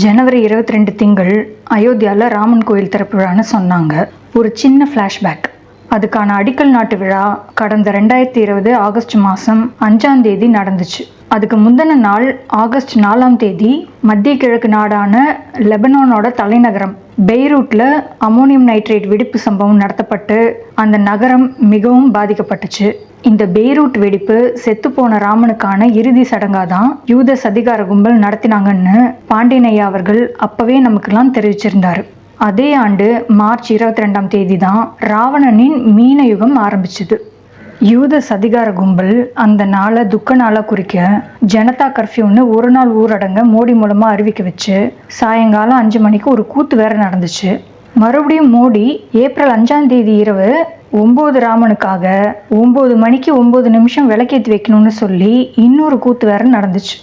ஜனவரி இருபத்தி ரெண்டு திங்கள் அயோத்தியாவில் ராமன் கோயில் திறப்புழான்னு சொன்னாங்க. ஒரு சின்ன ஃப்ளாஷ்பேக் அதுக்கான அடிக்கல் நாட்டு விழா கடந்த ரெண்டாயிரத்தி இருபது ஆகஸ்ட் மாதம் அஞ்சாம் தேதி நடந்துச்சு. அதுக்கு முந்தின நாள் ஆகஸ்ட் நாலாம் தேதி மத்திய கிழக்கு நாடான லெபனானோட தலைநகரம் பெய்ரூட்டில் அமோனியம் நைட்ரேட் வெடிப்பு சம்பவம் நடத்தப்பட்டு அந்த நகரம் மிகவும் பாதிக்கப்பட்டுச்சு. இந்த பெய்ரூட் வெடிப்பு செத்துப்போன ராமனுக்கான இறுதி சடங்காக தான் யூத சதிகார கும்பல் நடத்தினாங்கன்னு பாண்டியனையா அவர்கள் அப்பவே நமக்கெல்லாம் தெரிவிச்சிருந்தாரு. அதே ஆண்டு மார்ச் இருபத்தி ரெண்டாம் தேதி தான் ராவணனின் மீன யுகம் ஆரம்பிச்சது. யூத சதிகார கும்பல் அந்த நாளை துக்க நாளாக குறிக்க ஜனதா கர்ஃப்யூன்னு ஒரு நாள் ஊரடங்க மோடி மூலமாக அறிவிக்க வச்சு சாயங்காலம் அஞ்சு மணிக்கு ஒரு கூத்து வேற நடந்துச்சு. மறுபடியும் மோடி ஏப்ரல் அஞ்சாம் தேதி இரவு ஒம்பது ராமனுக்காக ஒம்பது மணிக்கு ஒம்பது நிமிஷம் விளக்கேற்றி வைக்கணும்னு சொல்லி இன்னொரு கூத்து வேற நடந்துச்சு.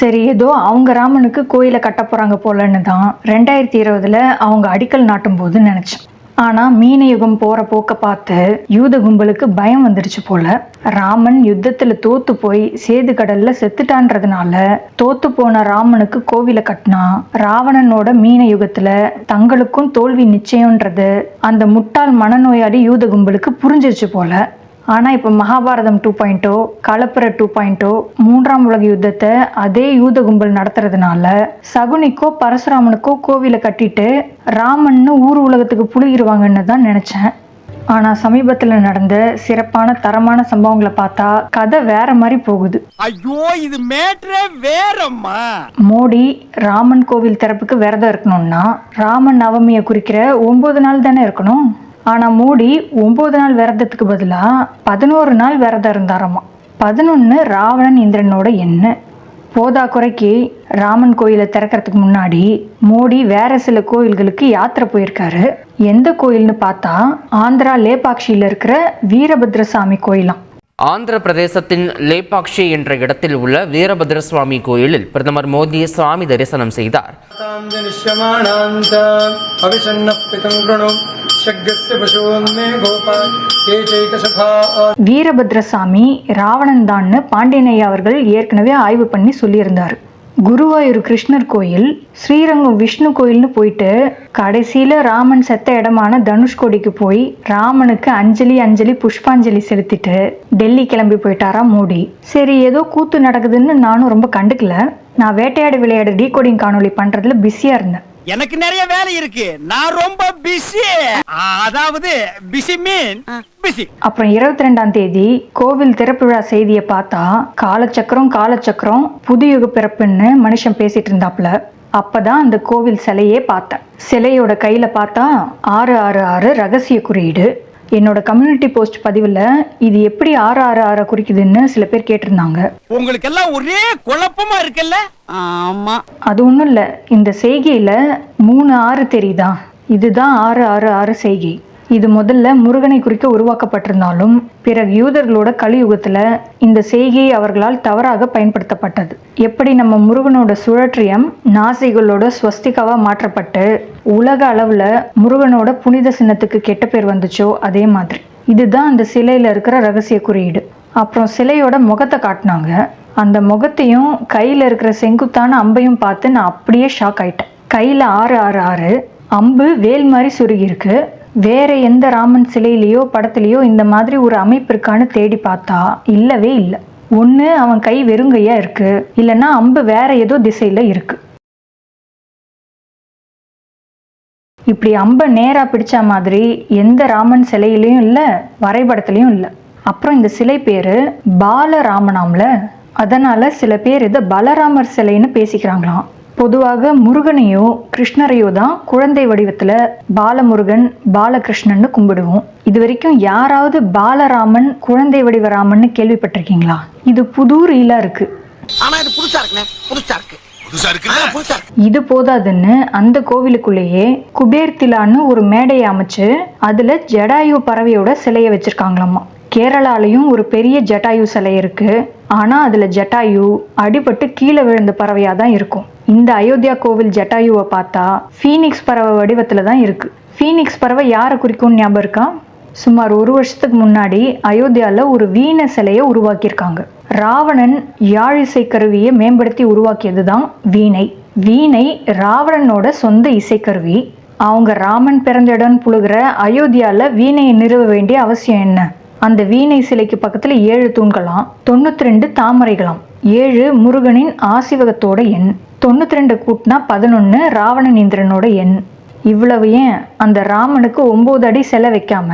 சரி ஏதோ அவங்க ராமனுக்கு கோயிலை கட்ட போகிறாங்க போலன்னு தான் ரெண்டாயிரத்தி இருபதுல அவங்க அடிக்கல் நாட்டும் போது நினச்சேன். ஆனால் மீன யுகம் போகிற போக்க பார்த்து யூத கும்பலுக்கு பயம் வந்துடுச்சு போல. ராமன் யுத்தத்தில் தோத்து போய் சேது கடல்ல செத்துட்டான்றதுனால தோத்து போன ராமனுக்கு கோவிலை கட்டினா ராவணனோட மீன யுகத்துல தங்களுக்கும் தோல்வி நிச்சயம்ன்றது அந்த முட்டாள் மனநோயாளி யூத கும்பலுக்கு புரிஞ்சிருச்சு போல. ஆனால் இப்போ மகாபாரதம் டூ பாயிண்ட்டோ கலப்புர டூ பாயிண்ட்டோ மூன்றாம் உலக யுத்தத்தை அதே யூத கும்பல் நடத்துறதுனால சகுனிக்கோ பரசுராமனுக்கோ கோவிலை கட்டிட்டு ராமன்னு ஊர் உலகத்துக்கு புழுகிருவாங்கன்னு தான் நினச்சேன். ஆனால் சமீபத்தில் நடந்த சிறப்பான தரமான சம்பவங்களை பார்த்தா கதை வேற மாதிரி போகுது. ஐயோ இது மேட்ரே வேறம்மா. மோடி ராமன் கோவில் திறப்புக்கு விரதம் இருக்கணும்னா ராமன் நவமியை குறிக்கிற ஒன்பது நாள் தானே இருக்கணும்? ஆனால் மோடி ஒம்பது நாள் விரதத்துக்கு பதிலாக பதினோரு நாள் விரதம் இருந்தாராமா? பதினொன்று ராவணன் இந்திரனோட எண்ணு. போதா குறைக்கு ராமன் கோயிலை திறக்கிறதுக்கு முன்னாடி மோடி வேற சில கோயில்களுக்கு யாத்திரை போயிருக்காரு. எந்த கோயில்னு பார்த்தா ஆந்திரா லேபாக்ஷியில் இருக்கிற வீரபத்ரசாமி கோயிலாம். ஆந்திர பிரதேசத்தின் லேபாக்ஷி என்ற இடத்தில் உள்ள வீரபத்ர சுவாமி கோயிலில் பிரதமர் மோடி சுவாமி தரிசனம் செய்தார். வீரபத்ரசாமி ராவணன் தான்னு அவர்கள் ஏற்கனவே ஆய்வு பண்ணி சொல்லியிருந்தார். குருவாயூர் கிருஷ்ணர் கோயில் ஸ்ரீரங்கம் விஷ்ணு கோயில்னு போயிட்டு கடைசியில் ராமன் செத்த இடமான தனுஷ்கோடிக்கு போய் ராமனுக்கு அஞ்சலி அஞ்சலி புஷ்பாஞ்சலி செலுத்திட்டு டெல்லி கிளம்பி போயிட்டாரா மோடி. சரி ஏதோ கூத்து நடக்குதுன்னு நானும் ரொம்ப கண்டுக்கல. நான் வேட்டையாடு விளையாடு டீகோடிங் காணொலி பண்ணுறதுல பிஸியாக இருந்தேன். எனக்கு நிறைய வேலை இருக்கு. நான் ரொம்ப பிஸி அதாவது பிஸி மீன் பிஸி அப்புறம் இருபத்தி ரெண்டாம் தேதி கோவில் திறப்பு விழா செய்தியை பார்த்தா காலச்சக்கரம் காலச்சக்கரம் புதுயுக பிறப்புன்னு மனுஷன் பேசிட்டு இருந்தாப்புல. அப்பதான் அந்த கோவில் சிலையே பார்த்தேன். சிலையோட கையில பார்த்தா ஆறு ஆறு ஆறு ரகசிய குறியீடு. என்னோட கம்யூனிட்டி போஸ்ட் பதிவில் இது எப்படி ஆறு ஆறு ஆறு குறிக்குதுன்னு சில பேர் கேட்டிருந்தாங்க. உங்களுக்கு எல்லாம் ஒரே குழப்பமா இருக்குல்ல? ஆமா. அது ஒன்றும் இல்லை. இந்த செய்கையில் மூணு ஆறு தெரியுதா? இதுதான் ஆறு ஆறு ஆறு செய்கை. இது முதல்ல முருகனை குறிக்க உருவாக்கப்பட்டிருந்தாலும் பிறகு யூதர்களோட கலியுகத்தில் இந்த செய்கை அவர்களால் தவறாக பயன்படுத்தப்பட்டது. எப்படி நம்ம முருகனோட சுழற்றியம் நாசிகளோட ஸ்வஸ்திகாவா மாற்றப்பட்டு உலக அளவில் முருகனோட புனித சின்னத்துக்கு கெட்ட பேர் வந்துச்சோ அதே மாதிரி. இதுதான் அந்த சிலையில் இருக்கிற ரகசிய குறியீடு. அப்புறம் சிலையோட முகத்தை காட்டினாங்க. அந்த முகத்தையும் கையில் இருக்கிற செங்குத்தான அம்பையும் பார்த்து நான் அப்படியே ஷாக் ஆயிட்டேன். கையில் ஆறு ஆறு ஆறு அம்பு வேல் மாதிரி சுருகியிருக்கு வேற எந்த ராமன் சிலையிலையோ படத்துலையோ இந்த மாதிரி ஒரு அமைப்பு இருக்கான்னு தேடி பார்த்தா இல்லவே இல்லை. ஒன்று அவன் கை வெறுங்கையாக இருக்கு. இல்லைன்னா அம்பு வேற ஏதோ திசையில் இருக்கு. இப்படி அம்பை நேராக பிடிச்ச மாதிரி எந்த ராமன் சிலையிலையும் இல்லை வரைபடத்துலையும் இல்லை. அப்புறம் இந்த சிலை பேர் பாலராமனாம்ல. அதனால சில பேர் இதை பலராமர் சிலைன்னு பேசிக்கிறாங்களாம். பொதுவாக முருகனையோ கிருஷ்ணரையோ தான் குழந்தை வடிவத்தில் பாலமுருகன் பாலகிருஷ்ணன்னு கும்பிடுவோம். இது வரைக்கும் யாராவது பாலராமன் குழந்தை வடிவ ராமன்னு கேள்விப்பட்டிருக்கீங்களா? இது புது ரீலா இருக்கு. ஆனா இது புதுசா இருக்குண்ணே புதுசா இருக்கு. இது போதாதுன்னு அந்த கோவிலுக்குள்ளேயே குபேர் திலான்னு ஒரு மேடையை அமைச்சு அதுல ஜடாயு பறவையோட சிலையை வச்சிருக்காங்களாமா. கேரளாலையும் ஒரு பெரிய ஜட்டாயு சிலை இருக்கு. ஆனா அதுல ஜட்டாயு அடிபட்டு கீழே விழுந்த பறவையா தான் இருக்கும். இந்த அயோத்தியா கோவில் ஜட்டாயுவை பார்த்தா ஃபீனிக்ஸ் பறவை வடிவத்தில் தான் இருக்குது ஃபீனிக்ஸ் பறவை யாரை குறிக்கும்னு ஞாபகம் இருக்கா? சுமார் ஒரு வருஷத்துக்கு முன்னாடி அயோத்தியாவில் ஒரு வீண சிலையை உருவாக்கியிருக்காங்க. ராவணன் யாழிசை கருவியை மேம்படுத்தி உருவாக்கியது தான் வீணை. வீணை ராவணனோட சொந்த இசைக்கருவி. அவங்க ராமன் பிறந்த இடம் புழுகிற அயோத்தியாவில் வீணையை நிறுவ வேண்டிய அவசியம் என்ன? அந்த வீணை சிலைக்கு பக்கத்தில் ஏழு தூண்களாம் தொண்ணூற்றி ரெண்டு தாமரைகளாம். ஏழு முருகனின் ஆசிவகத்தோட எண். தொண்ணூத்தி ரெண்டு கூட்டினா பதினொன்று ராவணன் இந்திரனோட எண். இவ்வளவு ஏன்? அந்த ராமனுக்கு ஒம்பது அடி சிலை வைக்காம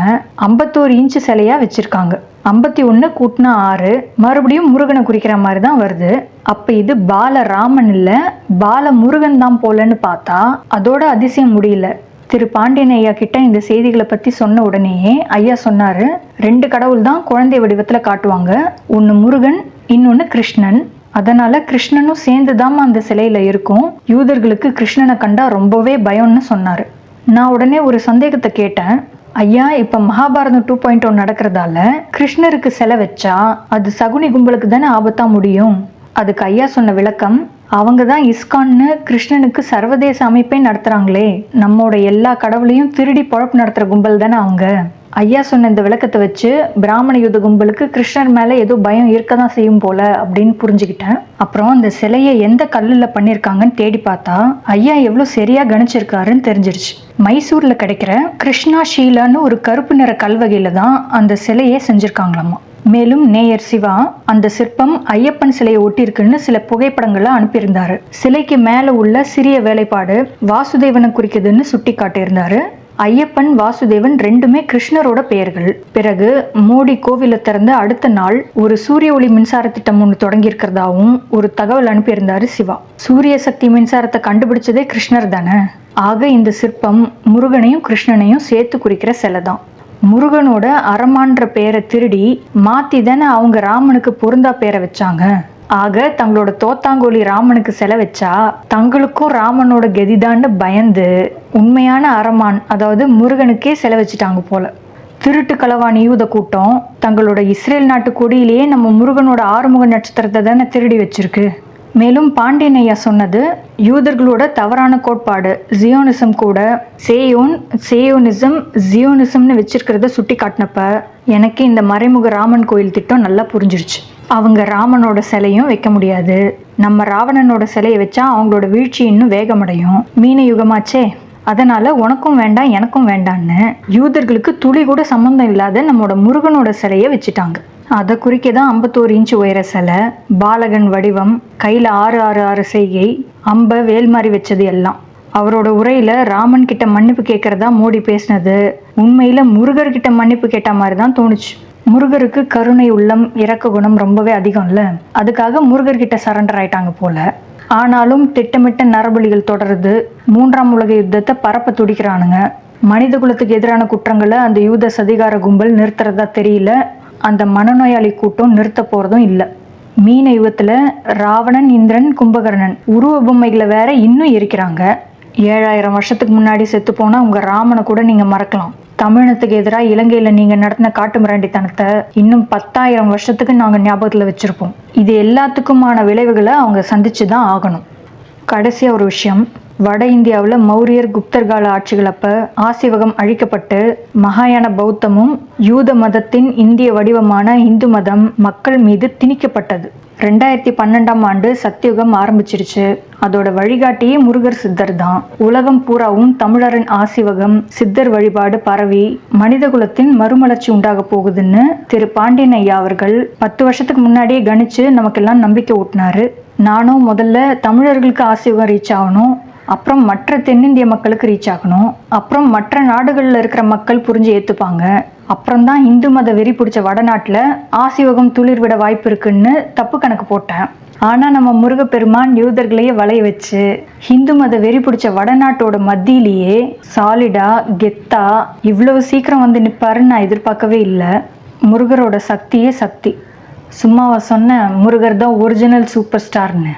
ஐம்பத்தோரு இன்ச்சு சிலையா வச்சிருக்காங்க. ஐம்பத்தி ஒன்று கூட்டினா ஆறு. மறுபடியும் முருகனை குறிக்கிற மாதிரி தான் வருது. அப்ப இது பால ராமன் இல்ல பால முருகன் தான் போலன்னு பார்த்தா அதோட அதிசயம் முடியல. திரு பாண்டியன் ஐயா கிட்ட இந்த செய்திகளை பத்தி சொன்ன உடனேயே ஐயா சொன்னாரு ரெண்டு கடவுள் தான் குழந்தை வடிவத்துல காட்டுவாங்க. ஒன்னு முருகன் இன்னொன்று கிருஷ்ணன். அதனால கிருஷ்ணனும் சேர்ந்துதாம்மா அந்த சிலையில இருக்கும். யூதர்களுக்கு கிருஷ்ணனை கண்டா ரொம்பவே பயம்னு சொன்னாரு. நான் உடனே ஒரு சந்தேகத்தை கேட்டேன். ஐயா இப்ப மகாபாரதம் டூ பாயிண்ட் ஒன் நடக்கிறதால கிருஷ்ணருக்கு சிலை வச்சா அது சகுனி கும்பலுக்கு தானே ஆபத்தா முடியும்? அதுக்கு ஐயா சொன்ன விளக்கம் அவங்க தான் இஸ்கான்னு கிருஷ்ணனுக்கு சர்வதேச அமைப்பே நடத்துறாங்களே. நம்மோட எல்லா கடவுளையும் திருடி பொழப்பு நடத்துற கும்பல் தானே அவங்க? ஐயா சொன்ன இந்த விளக்கத்தை வச்சு பிராமண யுத கும்பலுக்கு கிருஷ்ணர் மேலே ஏதோ பயம் இருக்க தான் செய்யும் போல அப்படின்னு புரிஞ்சுக்கிட்டேன். அப்புறம் அந்த சிலையை எந்த கல்லில் பண்ணியிருக்காங்கன்னு தேடி பார்த்தா ஐயா எவ்வளோ சரியாக கணிச்சிருக்காருன்னு தெரிஞ்சிருச்சு. மைசூரில் கிடைக்கிற கிருஷ்ணா ஷீலான்னு ஒரு கருப்பு நிற கல்வகையில் தான் அந்த சிலையை செஞ்சுருக்காங்களாமா. மேலும் நேயர் சிவா அந்த சிற்பம் ஐயப்பன் சிலையை ஒட்டியிருக்குன்னு சில புகைப்படங்களை அனுப்பியிருந்தாரு. சிலைக்கு மேல உள்ள சிறிய வேலைப்பாடு வாசுதேவனை குறிக்குதுன்னு சுட்டி காட்டியிருந்தாரு ஐயப்பன் வாசுதேவன் ரெண்டுமே கிருஷ்ணரோட பெயர்கள். பிறகு மோடி கோவிலை திறந்து அடுத்த நாள் ஒரு சூரிய ஒளி மின்சார திட்டம் ஒன்று தொடங்கி இருக்கிறதாவும் ஒரு தகவல் அனுப்பியிருந்தாரு சிவா. சூரிய சக்தி மின்சாரத்தை கண்டுபிடிச்சதே கிருஷ்ணர் தானே. ஆக இந்த சிற்பம் முருகனையும் கிருஷ்ணனையும் சேர்த்து குறிக்கிற சிலை தான். முருகனோட அரமான்ற பெயரை திருடி மாத்தி தானே அவங்க ராமனுக்கு பொருந்தா பேரை வச்சாங்க. ஆக தங்களோட தோத்தாங்கோலி ராமனுக்கு செலவச்சா தங்களுக்கும் ராமனோட கதிதான்னு பயந்து உண்மையான அரமான் அதாவது முருகனுக்கே செலவச்சிட்டாங்க போல. திருட்டு களவாணி யூத கூட்டம் தங்களோட இஸ்ரேல் நாட்டு கொடியிலேயே நம்ம முருகனோட ஆறுமுக நட்சத்திரத்தை தானே திருடி வச்சிருக்கு. மேலும் பாண்டியன் ஐயா சொன்னது யூதர்களோட தவறான கோட்பாடு ஜியோனிசம் கூட சேயோன் சேயோனிசம் ஜியோனிசம்னு வச்சிருக்கிறத சுட்டி காட்டினப்ப எனக்கு இந்த மறைமுக ராமன் கோயில் திட்டம் நல்லா புரிஞ்சிருச்சு. அவங்க ராமனோட சிலையும் வைக்க முடியாது. நம்ம ராவணனோட சிலையை வச்சா அவங்களோட வீழ்ச்சி இன்னும் வேகமடையும். மீன யுகமாச்சே. அதனால உனக்கும் வேண்டாம் எனக்கும் வேண்டான்னு யூதர்களுக்கு துளி கூட சம்மந்தம் இல்லாத நம்மளோட முருகனோட சிலையை வச்சுட்டாங்க. அதை குறிக்க தான் ஐம்பத்தோரு இன்ச்சு உயர சிலை பாலகன் வடிவம் கையில் ஆறு ஆறு ஆறு செய்கை அம்ப வேல்மாரி வச்சது எல்லாம். அவரோட உரையில ராமன் கிட்ட மன்னிப்பு கேட்கறதா மோடி பேசினது. உண்மையில முருகர்கிட்ட மன்னிப்பு கேட்ட மாதிரி தான் தோணுச்சு. முருகருக்கு கருணை உள்ளம் இறக்க குணம் ரொம்பவே அதிகம்ல. அதுக்காக முருகர்கிட்ட சரண்டர் ஆயிட்டாங்க போல. ஆனாலும் திட்டமிட்ட நரபலிகள் தொடருது. மூன்றாம் உலக யுத்தத்தை பரப்ப துடிக்கிறானுங்க. மனித குலத்துக்கு எதிரான குற்றங்களை அந்த யூத சதிகார கும்பல் நிறுத்துறதா தெரியல. அந்த மனநோயாளி கூட்டம் நிறுத்த போறதும் இல்லை. மீன யுகத்துல ராவணன் இந்திரன் கும்பகர்ணன் உருவ பொம்மைகளை வேற இன்னும் எரிக்கிறாங்க. ஏழாயிரம் வருஷத்துக்கு முன்னாடி செத்து போனா உங்க ராமனை கூட நீங்க மறக்கலாம். தமிழனத்துக்கு எதிராக இலங்கையில நீங்க நடத்தின காட்டு மிராண்டித்தனத்தை இன்னும் பத்தாயிரம் வருஷத்துக்கு நாங்க ஞாபகத்துல வச்சிருப்போம். இது எல்லாத்துக்குமான விளைவுகளை அவங்க சந்திச்சு தான் ஆகணும். கடைசியா ஒரு விஷயம். வட இந்தியாவில் மௌரியர் குப்தர் கால ஆட்சிகள் ஆசிவகம் அழிக்கப்பட்டு மகாயான பௌத்தமும் யூத மதத்தின் இந்திய வடிவமான இந்து மதம் மக்கள் மீது திணிக்கப்பட்டது. ரெண்டாயிரத்தி பன்னெண்டாம் ஆண்டு சத்தியுகம் ஆரம்பிச்சிருச்சு. அதோட வழிகாட்டியே முருகர் சித்தர் தான். உலகம் பூராவும் தமிழரின் ஆசிவகம் சித்தர் வழிபாடு பரவி மனித குலத்தின் மறுமலர்ச்சி உண்டாக போகுதுன்னு திரு பாண்டியன் ஐயா அவர்கள் பத்து வருஷத்துக்கு முன்னாடியே கணிச்சு நமக்கெல்லாம் நம்பிக்கை ஊட்டினாரு. நானும் முதல்ல தமிழர்களுக்கு ஆசிவகம் ரீச் ஆகணும். அப்புறம் மற்ற தென்னிந்திய மக்களுக்கு ரீச் ஆகணும். அப்புறம் மற்ற நாடுகளில் இருக்கிற மக்கள் புரிஞ்சு ஏற்றுப்பாங்க அப்புறம் தான் இந்து மத வெறி பிடிச்ச வடநாட்டில் ஆசிவகம் துளிர் விட வாய்ப்பு இருக்குன்னு தப்பு கணக்கு போட்டேன். ஆனால் நம்ம முருகப்பெருமான் யூதர்களையே வளைய வச்சு ஹிந்து மத வெறி பிடிச்ச வடநாட்டோட மத்தியிலேயே சாலிடா கெத்தா இவ்வளவு சீக்கிரம் வந்து நிற்பாருன்னு நான் எதிர்பார்க்கவே இல்லை. முருகரோட சக்தியே சக்தி. சும்மாவா சொன்ன முருகர் தான் ஒரிஜினல் சூப்பர் ஸ்டார்னு